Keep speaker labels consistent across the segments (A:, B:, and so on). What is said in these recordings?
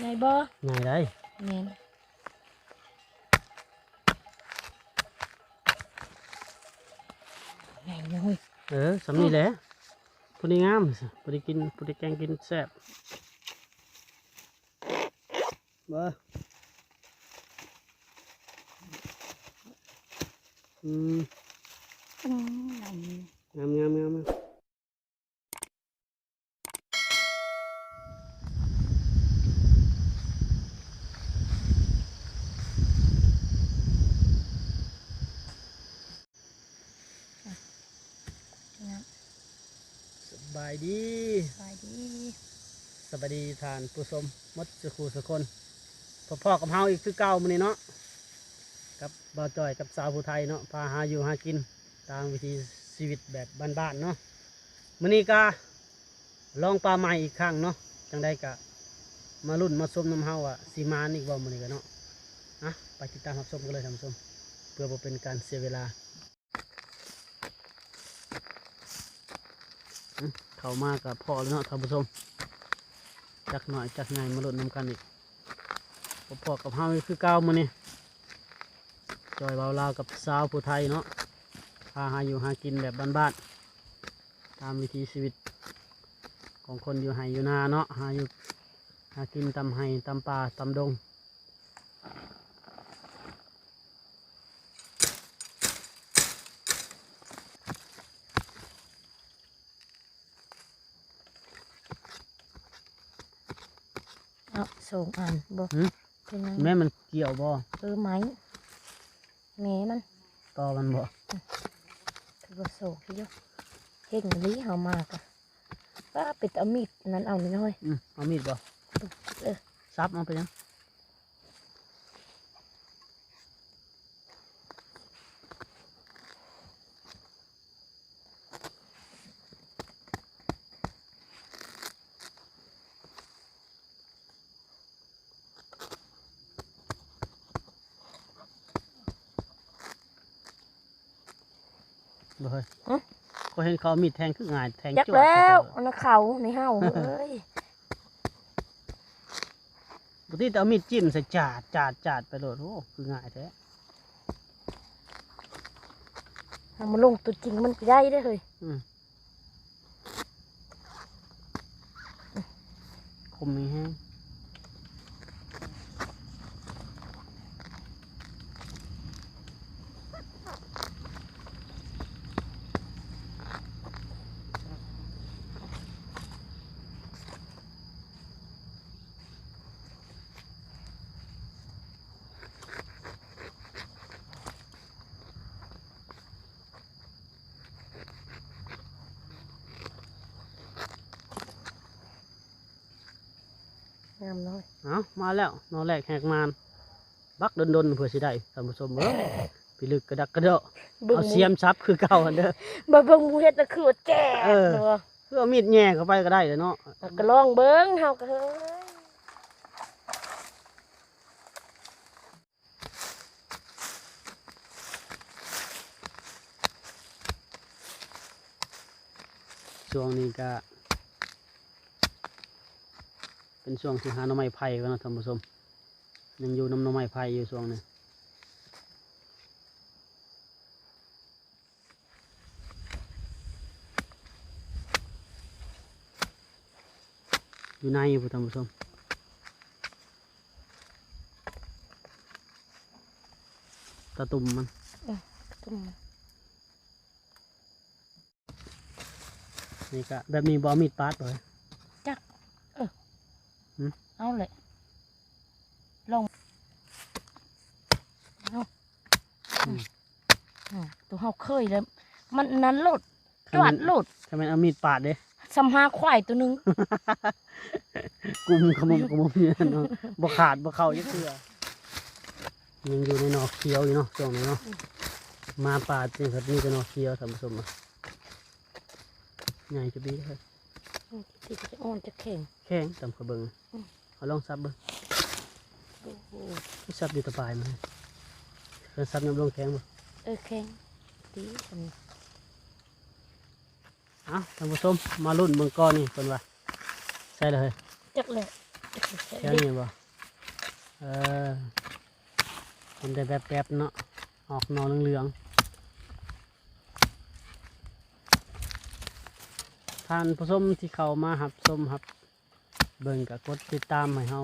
A: ไงบ่
B: ง่ายได้
A: แม่นไงเลย
B: เออสำนีแหละผู้นี้งามผู้นี้กินผู้นี้แกงกินแซ่บเบ้ออืม
A: อืมไง
B: งามงามงามงาม
A: งาม
B: สบายดี
A: ไปดี
B: สบายดีทานผู้ชมหมดสุขูสุคนพ่อๆกับเฮาอีกคือเก่ามื้อนี้เนาะกับบ่าวจอยกับสาวผู้ไทยเนาะพาหาอยู่หากินตามวิธีชีวิตแบบบ้านๆเนาะมื้อนี้ก็ลองปลาใหม่อีกครั้งเนาะจังได้ก็มารุ่นมาชมน้ำเฮาอะสีมานอีกบ่มื้อนี้ก็เนาะอะไปติดตามรับชมกันเลยท่านผู้ชมเพื่อบ่เป็นการเสียเวลาอืม เขามากับพ่อแล้วเนาะท่านผู้ชมจักหน่อยจักไงมาลุ้นนำกันอีกพอกับเฮาคือเก้ามือนี่จอยเบาลาวกับสาวผู้ไทยเนาะพาหาอยู่หากินแบบบ้านๆตามวิถีชีวิต ของคนอยู่ไห้อยู่นาเนาะหาอยู่หากินตำไห้ตำป่าตำดง
A: เอาส่งอันบ่
B: หืม
A: เป็นไง
B: แม่มันเกี่ยวบ่
A: เออไหมแม่มัน
B: ต่อมันบ่
A: ถือว่าส่งที่อยู่เฮงลีเฮามากอะป้าเป็ดเอามีดนั้นเอาหน่อย
B: อืมเอามีดบ่
A: เออ
B: ซับเอาไปยัง บ่เฮ้ยก็เห็นเขาเอามีดแทงคือง่ายแทง
A: จัก
B: จ้วด
A: แล้ว
B: เข้าไป
A: อันนั้นเขาในเฮาเอ้ย
B: ปกติแต่เอามีดจิ้มใส่จาดจาดจาดไปโหลดโอ้คือง่ายแท้
A: เอามาลงตัวจริงมันก็ได้ได้อเลย
B: อืมคมมีแห้งา
A: มน้อย
B: เอามาแล้วนอนแรกแหกมานบักดนๆเพื่อสิได้ท่านผู้ชมเอ้ยพี่ลึกกระดักกระเดาะ
A: เบิ่ง
B: เอาเสียมซับคือเก่าอันเด้อ
A: บ่เบิ่งหมูเฮ็ดน่ะคือว่าแก่
B: เออ
A: เนาะ
B: เพื่อเอามีดแง่เข้าไปก็ได้เลยเนาะ
A: เอาก็ลองเบิ่งเฮาก็เฮ้ย
B: ช่วงนี้ก็ เป็นช่วงที่หาหน่อไม้ไผ่กันนาะท่านผู้ชมยังอยู่น้ำหน่อไม้ไผ่อยู่ช่วงนี้อยู่ในอยู่ท่านผู้ชมตะตุ่มมัน
A: ตุ้ม
B: นี่ก็แบบนี้บอมีดปาดเลย
A: เอาเลยลองเอาอืมอืมตัวเฮาเคยแล้วมันนั้นโลดจวดโลด
B: ทำไมนเอามีดปาดเด้
A: สัมหาควายตัวหนึง
B: กุมขมุมขมุมเนี่ยเนาะบ่ขาดบ่เข้ายักเทื่อยังอยู่ในหนอกเขียวอยู่เนาะช่วงนี้เนาะมาป่าจริงครับนี่ก็หนอกเขียวท่านผู้ชมอะใหญ่จะดีครับ
A: ที่จะอ่อนจะแข็ง
B: แข็งตามกระเบิง
A: อืม
B: เอาลองซับเบิ่ง
A: โอ้โห
B: ซับอยู่ตะปลายมันเคยซับน้ำลงแข็งบ่
A: เออแข็งดีอันนี้
B: เอ้าท่านผู้ชมมาลุ้นเบิ่งก้อนนี่เพิ่นว่าใช่เลย
A: จักเลย
B: แค่นี้บ่เออเป็นแต่แบบแบบๆเนาะออกหนอเหลืองๆท่านผู้ชมที่เข้ามาหับชมหับ เบิ่งกับกดติดตามให้เฮา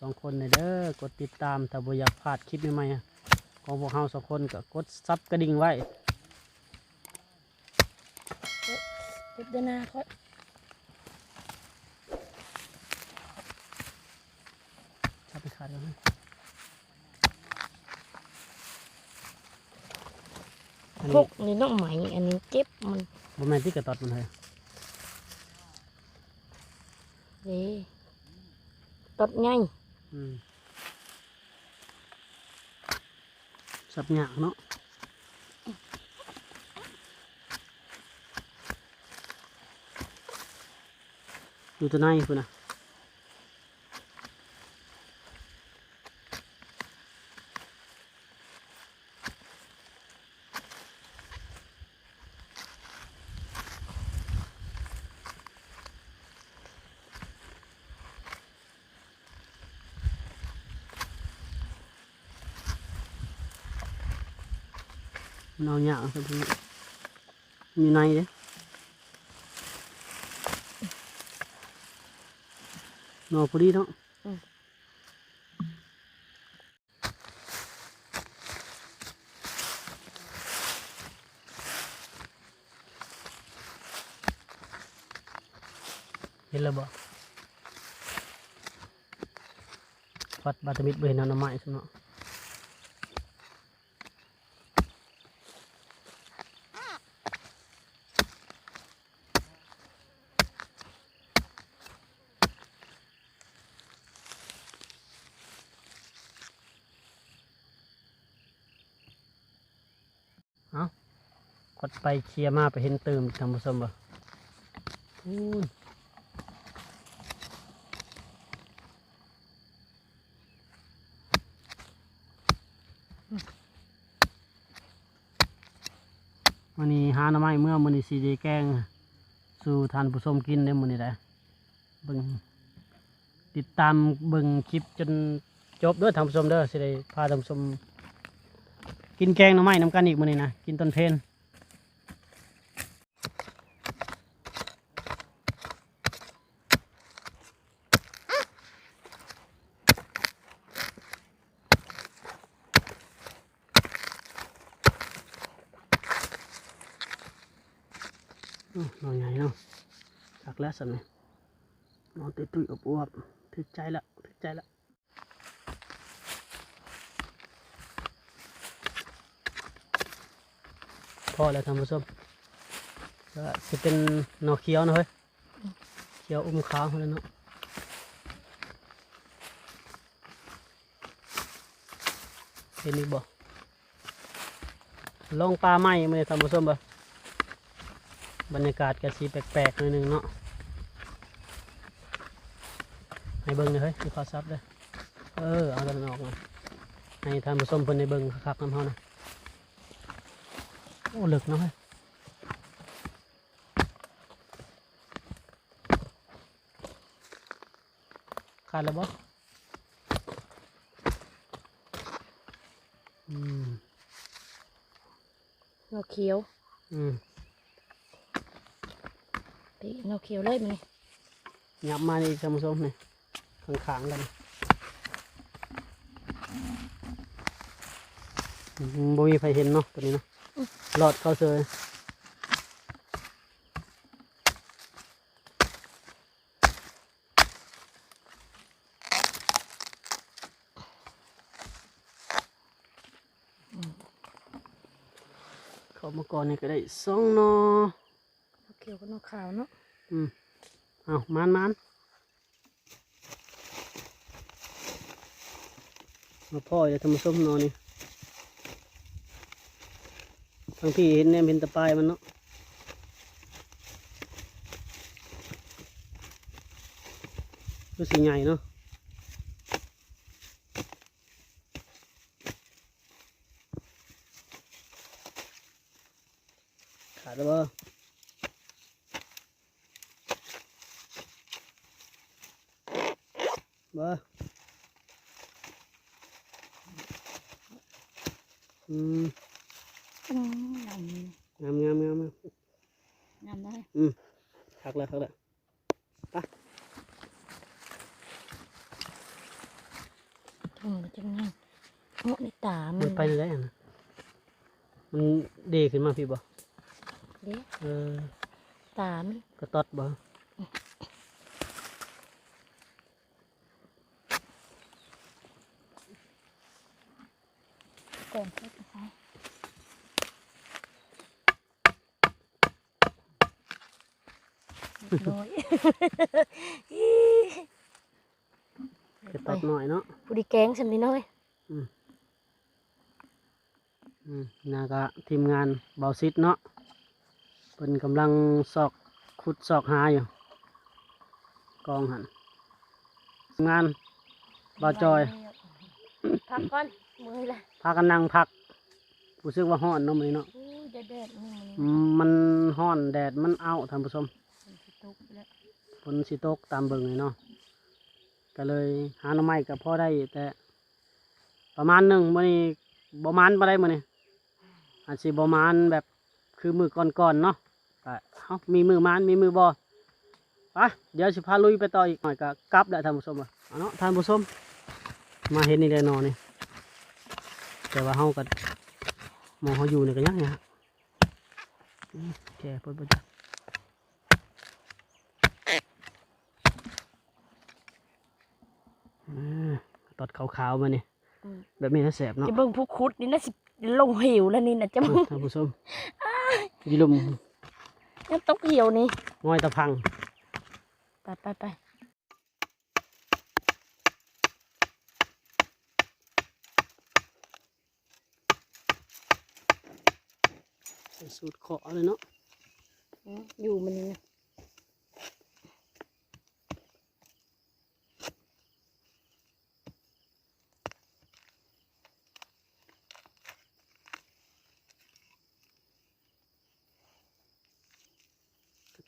B: สองคนในเด้อกดติดตามถ้าบ่อยากพลาดคลิปใหม่ๆของพวกเฮาสองคนก็กดซับกระดิ่งไว้
A: เจ็บเดือนหน้าค่อย
B: ซับไปขาดกันไหมอัน
A: พ
B: นี้
A: วกนี่น้องไหมอันนี้เจ็บมัน
B: บ่แม่นที่กระตอดมันเลย
A: เด้ตดไง
B: อืมสับหยากเนาะอยู่ตัวในพุ่นน่ะมันเอาหยากครับพี่มีในเด้นอพอดีเนาะเห็นแล้วบ่ฟัดบาตามิดบ่เห็นเอาหน้ ไม้ซะเนาะกดไปเคลียร์มาไปเห็นเติมทางผสมบ่มันนี้หาหน้ำไม้เมื่อมันนี้สีแดแกง สู่ทานผู้ชมกินได้มันนี้แหละบิ่งติดตามบิ่งคลิปจนจบด้วยทานผู้ชมเด้อสิได้พาทานผู้ชมกินแกงหน้ำไม้น้ำกันอีกมันนี้นะ กินต้นเพน อื้อหนอนใหญ่เนาะจัก แล้วสันนี่นอนตุยตุยๆอบอวบถึกใจละถึกใจละพอแล้วท่านผู้ชมก็จะเป็นหนอเขียวนะเฮ้ยเขียวอุ้มขาวเลยเนาะเห็นอีกบ่ลองปลาไหมมาเลยท่านผู้ชมบ่บรรยากาศกะสีแปลกๆหน่อยนึงเนาะ ให้ เบิ้งหน่อยเฮ้ยมีข้อซับเลยเออเอากันออกมาให้ท่านผู้ชมเพิ่นได้เบิ้งคักๆน้ำเฮานะโอ้ลึกเนาะเฮ้ยขาดแล้วบ่อืม
A: นกเขียว
B: อืม
A: ตีนกเขียวเลยมันนี่
B: ยับมานี่ท่านผู้ชมนี่ ข้างๆกันอืมบ่มีใครเห็นเนาะตัวนี้เนาะหลอดเข้าเซยเข้ามาก่อนนี่ก็ได้สองหนอ
A: นกเขียวกับนกขาวเนาะ
B: อืมเอามานมาน มาพ่อจะทำมาส้มนอนนี่ทางพี่เห็นเนี่ยเห็นตะปายมันเนาะก็สีใหญ่เนาะขาดแล้วบ่ บ่อืม
A: อืมงาม
B: งามงามงามงาม
A: งามได้
B: คักแล้วคักแล้ว
A: อืมจังงั้นเหมาะในตามั
B: มันนไปเลยนะมันดีขึ้นมาพี่บ่
A: เด้
B: เออ
A: ตามัน
B: กระตอดบ่
A: ก่อนเข้าไป ใส่เรียบร้อย
B: กระตอดหน่อยเนาะ
A: ผู้ดีแกงสำนีน้อย
B: อืมนากะทีมงานเบาซิดเนาะเป็นกำลังซอกขุดซอกหาอยู่ กองหันทีมงานเบาจอย
A: พักก่อนมือละ
B: พากันนั่งพักรู้สึกว่าห้อนเนาะมื้อนี้เนาะ
A: อู้ยแดดๆนี่
B: อืมมันห้อนแดดมันเอาท่านผู้ชม
A: มันสิ ตกแล้ว
B: ฝนสิตกตามเบิ่งเลยเนาะก็เลยหาหน่อไม้กับพ่อได้แต่ ประมาณหนึ่งมื้อนี้บ่มานบ่ได้มื้อนี้อาจสิบ่มานแบบคือมือก่อนๆเนาะก็เฮามีมือมานมีมือบ่ไปเดี๋ยวสิพาลุยไปต่ออีกหน่อยก็กลับแล้ท่านผู้ชมอะเนาะท่านผู้ชมมาเห็นนี่แหละเนอนี่แต่ว่าเฮาก็มองเฮาอยู่นี่ก็ยังไงฮะอืมแกเพิ่นบ่จ้ะอ่าต อดขาวๆมาเนี่ย
A: อืม
B: แบบนี้นะแสบเนาะ
A: จะเบิ่งผู้คุดนี่นะสิลงหิวแล้วนี่นะจะมึง
B: ท่านผู้ชมยีลุม
A: ยังตกเหี่ยวนี่
B: ง่อยตะพัง
A: ไปไปไป
B: ใส่สูตรขอเลยเนาะ
A: อืมอยู่มันนี่นะ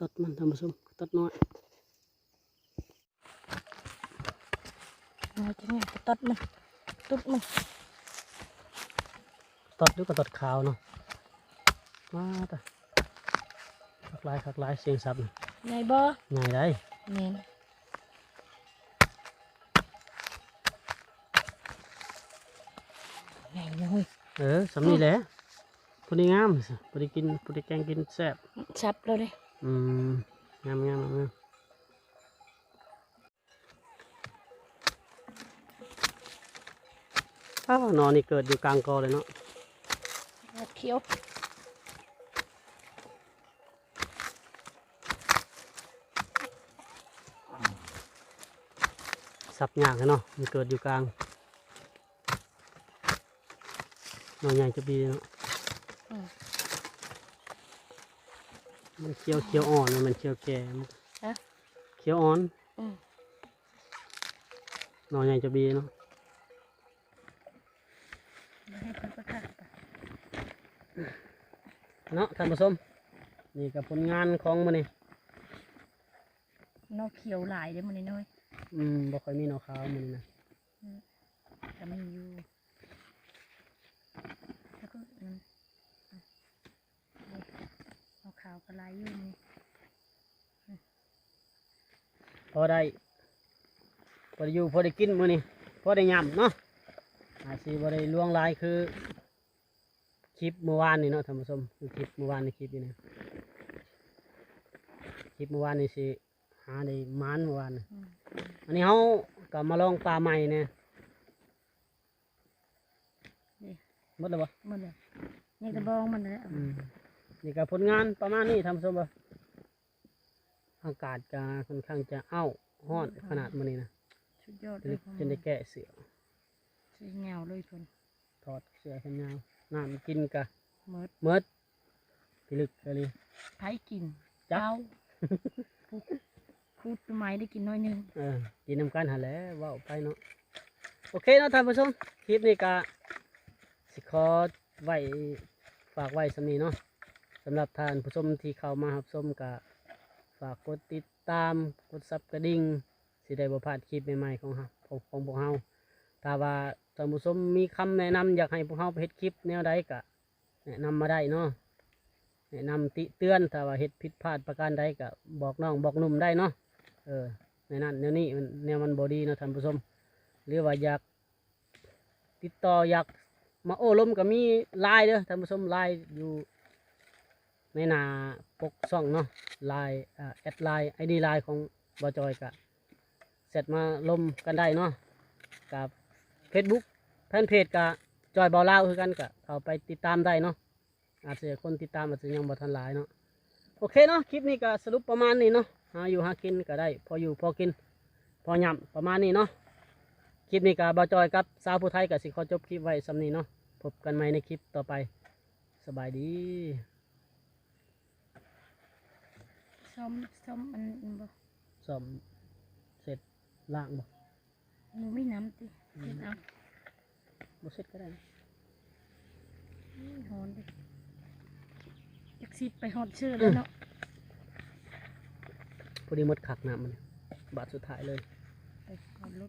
B: ตัดมันท่านผู้มกระตดน้อย
A: เอาจังไงไปตัดมันตุดมัน
B: ตัดด้วยกระตดขาวเนาะมาต่คักลายคักลายเสียงสับน่ะ
A: ไงบ่
B: ง่ายได้
A: แม่นไงเลย
B: เออสำนีแหละพอดีงามพอดีกินพอดีแกงกินแซ่บ
A: ชับแล้วเลย
B: อืมงามงามงามอ้าวนอนนี่เกิดอยู่กลางกอเลยเนาะ
A: เคี้ยว
B: สับยากเลยเนาะมันเกิดอยู่กลางหน่อใหญ่จะดีเนาะ
A: อื ม
B: มันเคี้ยวเคี้ยวอ่อนมันเคี้ยวแก่มัน
A: ฮะ
B: เคี้ยวอ่อน
A: อืม
B: หน่อใหญ่จะดีเนาะ
A: ให้เพิ่นประกาศไป
B: เนาะท่านผู้ชมนี่กับผลงานของมันนี่
A: นอกเขียวหลายเด้อมันนี่น้อย
B: อืมบ่ค่อยมีหน่อขาวมันนี่นะ
A: แต่มันอยู่แล้วก็มันอะเอา ขาวกระไรอยู่นี่
B: พอได้พอได้อยู่พอได้กินมื้อนี้พอได้ยำเนาะอาจสิบ่ได้ล่วงหลายคือ คลิปเมื่อวานนี่เนาะท่านผู้ชมคือคลิปเมื่อวานในคลิปนี่นะคลิปเมื่อวานนี่สิหาได้หมานเมื่อวานน่ะ
A: อืม
B: อันนี้เขาก็มาลองปลาใหม่เนี่ย
A: นี่
B: หมดแล้วปะ
A: หมดเลยนี่กระบองมันเลย
B: นี่ก็ผลงานประมาณนี้ทำสมบอากาศก็ค่อนข้างจะเอ้าห้อนขนาดมันนี่นะ
A: สุดยอด
B: จ
A: เล
B: น
A: ย
B: ได้จนได้แกะเสือ
A: สีเงาเลยคน
B: ถอดเสือแขนยาวน้ำกินกะ
A: เมิด
B: เมิดพิลึกเลย
A: ไผ่กิน
B: จ๊ะ
A: เจ้าพูดพูดไม้ได้กินน้อยหนึง
B: เออกินน้ำกันหาแหล้วว่าไปเนาะโอเคเนาะท่านผู้ชมคลิปนี้ก็สิขอไว้ฝากไว้สำนี้เนาะ สำหรับท่านผู้ชมที่เข้ามารับชมก็ฝากกดติดตามกดซับกระดิ่งสิได้บ่พลาดคลิปใหม่ๆของเราของของพวกเฮาถ้าว่าท่านผู้ชมมีคำแนะนำอยากให้พวกเฮาไปเฮ็ดคลิปแนวใดก็แนะนำมาได้เนาะแนะนำติเตือนถ้าว่าเฮ็ดผิดพลาดประการใดก็บอกน้องบอกหนุ่มได้เนาะเออในนั้นแนวนี้มันแนวมันบ่ดีเนาะท่านผู้ชมหรือว่าอยาก ติดต่ออยากมาโอ้ลมก็มีไลน์เด้อท่านผู้ชมไลน์อยู่ ในหนาปกช่องเนาะไลน์แอดไลน์ไอดีไลน์ของบอจอยกะเสร็จมาลมกันได้เนาะกับ Facebook แฟนเพจกะจอยบอลาวคือกันกะเข้าไปติดตามได้เนาะอาจจะคนติดตามอาจจะยังบ่ทันหลายเนาะโอเคเนาะคลิปนี้ก็สรุปประมาณนี้เนาะหาอยู่หากินก็ได้ พออยู่พอกิน พอยำประมาณนี้เนาะคลิปนี้กับบอจอยกับสาวผู้ไทยกับสิขอจบคลิปไว้สำนี้เนาะพบกันใหม่ในคลิปต่อไป สบายดี
A: ซ้อมซ้อมมันมันบ่
B: ซ่อมเสร็จล่างบ่
A: หนูไม่น้ำติเฮ็ดเอา
B: บ่เสร็จก็ได้นะ
A: อุ้ยหอนดิจักสิไปฮอดชื่อแล้วเนาะ
B: พอดีหมดขักน้ำมันบาทสุดท้ายเลย
A: ไปฮอดรถ